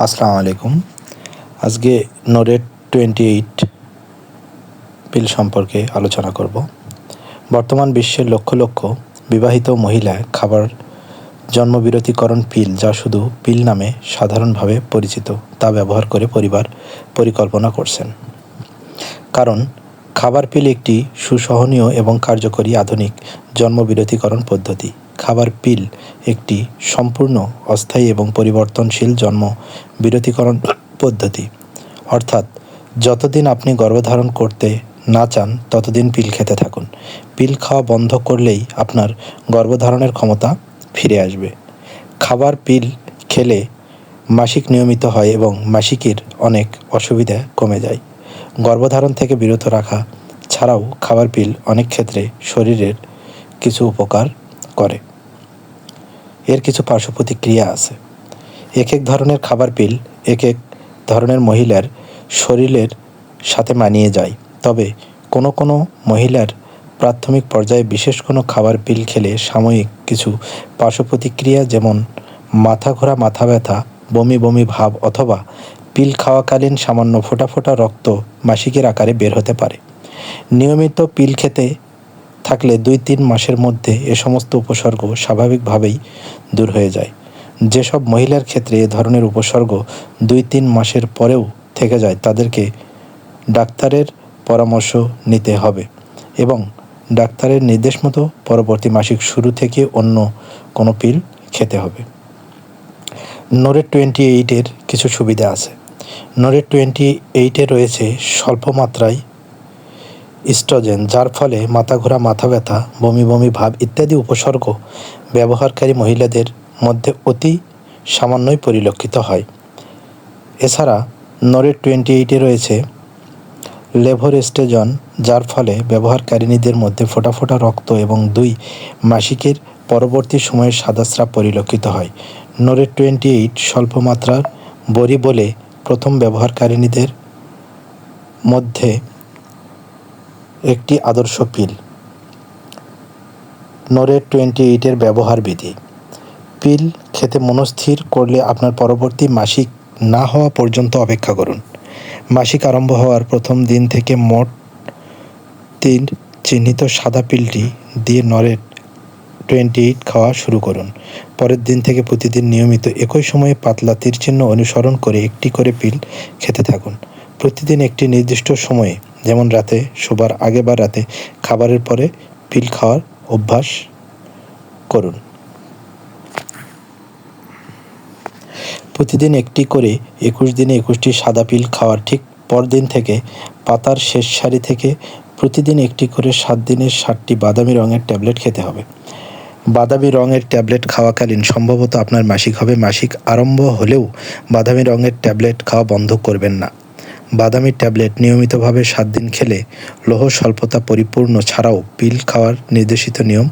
আসসালামু আলাইকুম। আজকে নোরেট টোয়েন্টি এইট বিল সম্পর্কে আলোচনা করব। বর্তমান বিশ্বের লক্ষ লক্ষ বিবাহিত মহিলা খাবার জন্মবিরতিকরণ পিল, যা শুধু পিল নামে সাধারণভাবে পরিচিত, তা ব্যবহার করে পরিবার পরিকল্পনা করছেন। কারণ, খাবার পিল একটি সুসহনীয় এবং কার্যকরী আধুনিক জন্মবিরতিকরণ পদ্ধতি। খাবার পিল একটি সম্পূর্ণ, অস্থায়ী এবং পরিবর্তনশীল জন্ম বিরতিকরণ পদ্ধতি। অর্থাৎ, যতদিন আপনি গর্ভধারণ করতে না চান, ততদিন পিল খেতে থাকুন। পিল খাওয়া বন্ধ করলেই আপনার গর্ভধারণের ক্ষমতা ফিরে আসবে। খাবার পিল খেলে মাসিক নিয়মিত হয় এবং মাসিকের অনেক অসুবিধা কমে যায়। গর্ভধারণ থেকে বিরত রাখা ছাড়াও খাবার পিল অনেক ক্ষেত্রে শরীরের কিছু উপকার করে। এর কিছু পার্শ্ব প্রতিক্রিয়া আছে। এক এক ধরনের খাবার পিল এক এক ধরনের মহিলার শরীরের সাথে মানিয়ে যায়। তবে কোনো কোনো মহিলার প্রাথমিক পর্যায়ে বিশেষ কোনো খাবার পিল খেলে সাময়িক কিছু পার্শ্ব প্রতিক্রিয়া যেমন মাথা ঘোরা মাথা ব্যথা, বমি বমি ভাব অথবা পিল খাওয়াকালীন সামান্য ফোটা ফোটা রক্ত মাসিকের আকারে বের হতে পারে। নিয়মিত পিল খেতে থাকলে দুই তিন মাসের মধ্যে এ সমস্ত উপসর্গ স্বাভাবিকভাবেই দূর হয়ে যায়। যেসব মহিলার ক্ষেত্রে এ ধরনের উপসর্গ দুই তিন মাসের পরেও থেকে যায়, তাদেরকে ডাক্তারের পরামর্শ নিতে হবে এবং ডাক্তারের নির্দেশ মতো পরবর্তী মাসিক শুরু থেকে অন্য কোনো পিল খেতে হবে। নোরেট টোয়েন্টি এইটের কিছু সুবিধা আছে। নোরেট টোয়েন্টি এইটে রয়েছে স্বল্প মাত্রায় ইস্ট্রোজেন, যার ফলে মাথা ঘোরা, মাথা ব্যথা, বমি বমি, ভাব ইত্যাদি উপসর্গ ব্যবহারকারী মহিলাদের মধ্যে অতি সামান্যই পরিলক্ষিত হয়। এছাড়া নরেট টোয়েন্টি এইটে রয়েছে লেভর লেভোরেস্টেজন, যার ফলে ব্যবহারকারিণীদের মধ্যে ফোটা ফোটা রক্ত এবং দুই মাসিকের পরবর্তী সময়ে সাদাস্রাব পরিলক্ষিত হয়। নোরেট টোয়েন্টি এইট স্বল্প মাত্রার বড়ি বলে প্রথম ব্যবহারকারিণীদের মধ্যে একটি আদর্শ পিল। নোরেট টোয়েন্টি এইটের ব্যবহার বিধি। পিল খেতে মনস্থির করলে আপনার পরবর্তী মাসিক না হওয়া পর্যন্ত অপেক্ষা করুন। মাসিক আরম্ভ হওয়ার প্রথম দিন থেকে মোট তিন চিহ্নিত সাদা পিলটি দিয়ে নরেট টোয়েন্টি এইট খাওয়া শুরু করুন। পরের দিন থেকে প্রতিদিন নিয়মিত একই সময়ে পাতলা তীরচিহ্ন অনুসরণ করে একটি করে পিল খেতে থাকুন। প্রতিদিন একটি নির্দিষ্ট সময়ে যেমন রাতে, শোবার আগে বা রাতে খাবারের পরে পিল খাওয়ার অভ্যাস করুন। প্রতিদিন একটি করে একুশ দিনে একুশটি সাদা পিল খাওয়ার ঠিক পরদিন থেকে পাতার শেষ সারি থেকে প্রতিদিন একটি করে সাত দিনের ষাটটি বাদামি রঙের ট্যাবলেট খেতে হবে। বাদামি রঙের ট্যাবলেট খাওয়াকালীন সম্ভবত আপনার মাসিক হবে। মাসিক আরম্ভ হলেও বাদামি রঙের ট্যাবলেট খাওয়া বন্ধ করবেন না। বাদামি ট্যাবলেট নিয়মিতভাবে সাত দিন খেলে লোহ স্বল্পতা পরিপূর্ণ ছাড়াও পিল খাওয়ার নির্দেশিত নিয়ম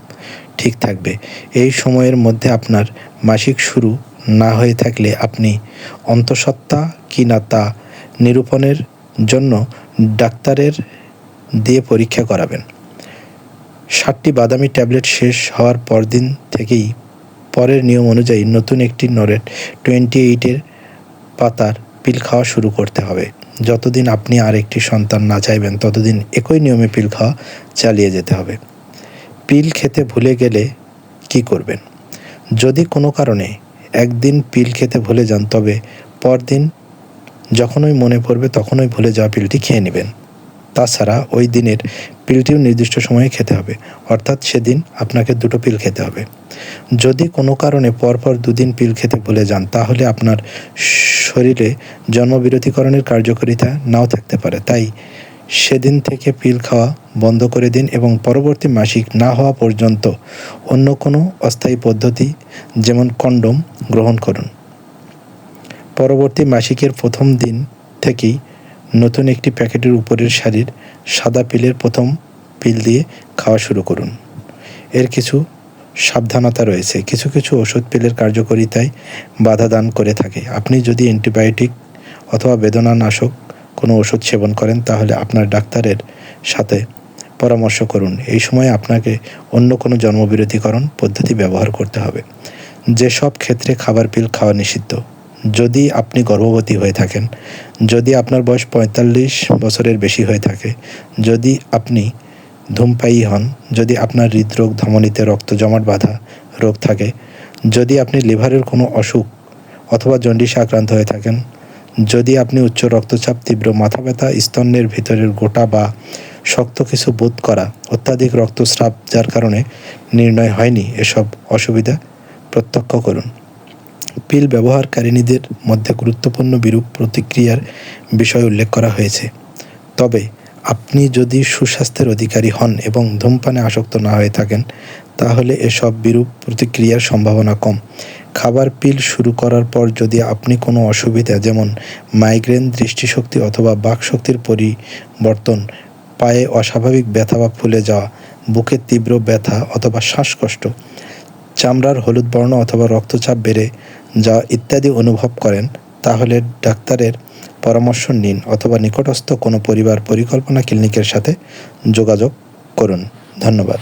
ঠিক থাকবে। এই সময়ের মধ্যে আপনার মাসিক শুরু না হয়ে থাকলে আপনি অন্তঃসত্ত্বা কি না তা নিরূপণের জন্য ডাক্তারের দিয়ে পরীক্ষা করাবেন। ষাটটি বাদামি ট্যাবলেট শেষ হওয়ার পরদিন থেকেই পরের নিয়ম অনুযায়ী নতুন একটি নরেট টোয়েন্টি এইটের পাতার পিল খাওয়া শুরু করতে হবে। যতদিন আপনি আর একটি সন্তান না চাইবেন, ততদিন একই নিয়মে পিল খাওয়া চালিয়ে যেতে হবে। পিল খেতে ভুলে গেলে কি করবেন? যদি কোনো কারণে একদিন পিল খেতে ভুলে যান, তবে পরদিন যখনই মনে পড়বে তখনই ভুলে যাওয়া পিলটি খেয়ে নেবেন। তাছাড়া ওই দিনের পিলটিও নির্দিষ্ট সময়ে খেতে হবে। অর্থাৎ সেদিন আপনাকে দুটো পিল খেতে হবে। যদি কোনো কারণে পরপর দুদিন পিল খেতে ভুলে যান, তাহলে আপনার শরীরে জন্মবিরতিকরণের কার্যকারিতা নাও থাকতে পারে। তাই সেদিন থেকে পিল খাওয়া বন্ধ করে দিন এবং পরবর্তী মাসিক না হওয়া পর্যন্ত অন্য কোনো অস্থায়ী পদ্ধতি, যেমন কন্ডম, গ্রহণ করুন। পরবর্তী মাসিকের প্রথম দিন থেকেই নতুন একটি প্যাকেটের উপরের সারির সাদা পিলের প্রথম পিল দিয়ে খাওয়া শুরু করুন। এর কিছু সাবধানতা রয়েছে। কিছু কিছু ওষুধ পিলের কার্যকরিতায় বাধা দান করে থাকে। আপনি যদি অ্যান্টিবায়োটিক অথবা বেদনানাশক কোনো ওষুধ সেবন করেন, তাহলে আপনার ডাক্তারের সাথে পরামর্শ করুন। এই সময় আপনাকে অন্য কোনো জন্মবিরতিকরণ পদ্ধতি ব্যবহার করতে হবে। যেসব ক্ষেত্রে খাবার পিল খাওয়া নিষিদ্ধ যদি আপনি গর্ভবতী হয়ে থাকেন, যদি আপনার বয়স পঁয়তাল্লিশ বছরের বেশি হয়ে থাকে, যদি আপনি ধূমপায়ী হন, যদি আপনার হৃদরোগ ধমনীতে রক্ত জমাট বাঁধা রোগ থাকে, যদি আপনি লিভারের কোনো অসুখ অথবা জন্ডিসে আক্রান্ত হয়ে থাকেন, যদি আপনি উচ্চ রক্তচাপ, তীব্র মাথা ব্যথা, স্তন্যের ভিতরের গোটা বা শক্ত কিছু বোধ করা অত্যাধিক রক্তস্রাব, যার কারণে নির্ণয় হয়নি এসব অসুবিধা, প্রত্যক্ষ করুন। পিল ব্যবহারকারিণীদের মধ্যে গুরুত্বপূর্ণ বিরূপ প্রতিক্রিয়ার বিষয় উল্লেখ করা হয়েছে। তবে, আপনি যদি সুস্বাস্থ্যের অধিকারী হন এবং ধূমপানে আসক্ত না হয়ে থাকেন, তাহলে এসব বিরূপ প্রতিক্রিয়ার সম্ভাবনা কম। খাবার পিল শুরু করার পর যদি আপনি কোনো অসুবিধা, যেমন মাইগ্রেন, দৃষ্টিশক্তি অথবা বাকশক্তির পরিবর্তন, পায়ে অস্বাভাবিক ব্যথা বা ফুলে যাওয়া, বুকে তীব্র ব্যথা অথবা শ্বাসকষ্ট, চামড়ার হলুদ বর্ণ অথবা রক্তচাপ বেড়ে যাওয়া ইত্যাদি অনুভব করেন, তাহলে ডাক্তারের পরামর্শ নিন অথবা নিকটস্থ কোনো পরিবার পরিকল্পনা ক্লিনিকের সাথে যোগাযোগ করুন। ধন্যবাদ।